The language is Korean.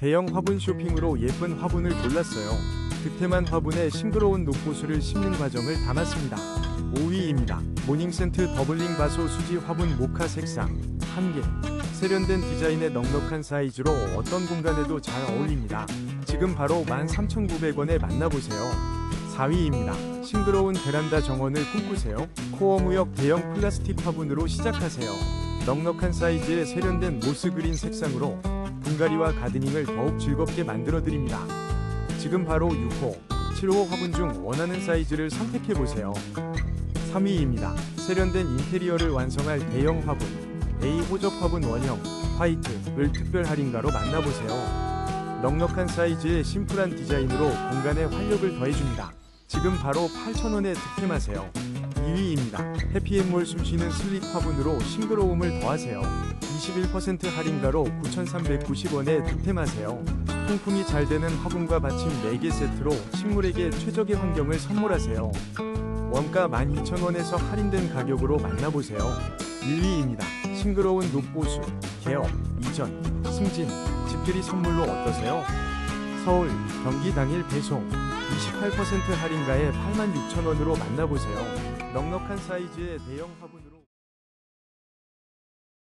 대형 화분 쇼핑으로 예쁜 화분을 골랐어요. 득템한 화분에 싱그러운 녹보수를 심는 과정을 담았습니다. 5위입니다. 모닝센트 더블링 바소 수지 화분 모카 색상 1개 세련된 디자인의 넉넉한 사이즈로 어떤 공간에도 잘 어울립니다. 지금 바로 13,900원에 만나보세요. 4위입니다. 싱그러운 베란다 정원을 꿈꾸세요. 코어 무역 대형 플라스틱 화분으로 시작하세요. 넉넉한 사이즈의 세련된 모스 그린 색상으로 분갈이와 가드닝을 더욱 즐겁게 만들어 드립니다. 지금 바로 6호, 7호 화분 중 원하는 사이즈를 선택해 보세요. 3위입니다. 세련된 인테리어를 완성할 대형 화분 A 호적 화분 원형 화이트를 특별 할인가로 만나보세요. 넉넉한 사이즈의 심플한 디자인으로 공간에 활력을 더해줍니다. 지금 바로 8,000원에 득템하세요. 2위입니다. 해피앤몰 숨쉬는 슬립 화분으로 싱그러움을 더하세요. 21% 할인가로 9,390원에 득템하세요. 통풍이 잘 되는 화분과 받침 4개 세트로 식물에게 최적의 환경을 선물하세요. 원가 12,000원에서 할인된 가격으로 만나보세요. 1위입니다. 싱그러운 녹보수, 개업, 이전, 승진, 집들이 선물로 어떠세요? 서울, 경기 당일 배송, 28% 할인가에 86,000원으로 만나보세요. 넉넉한 사이즈의 대형 화분으로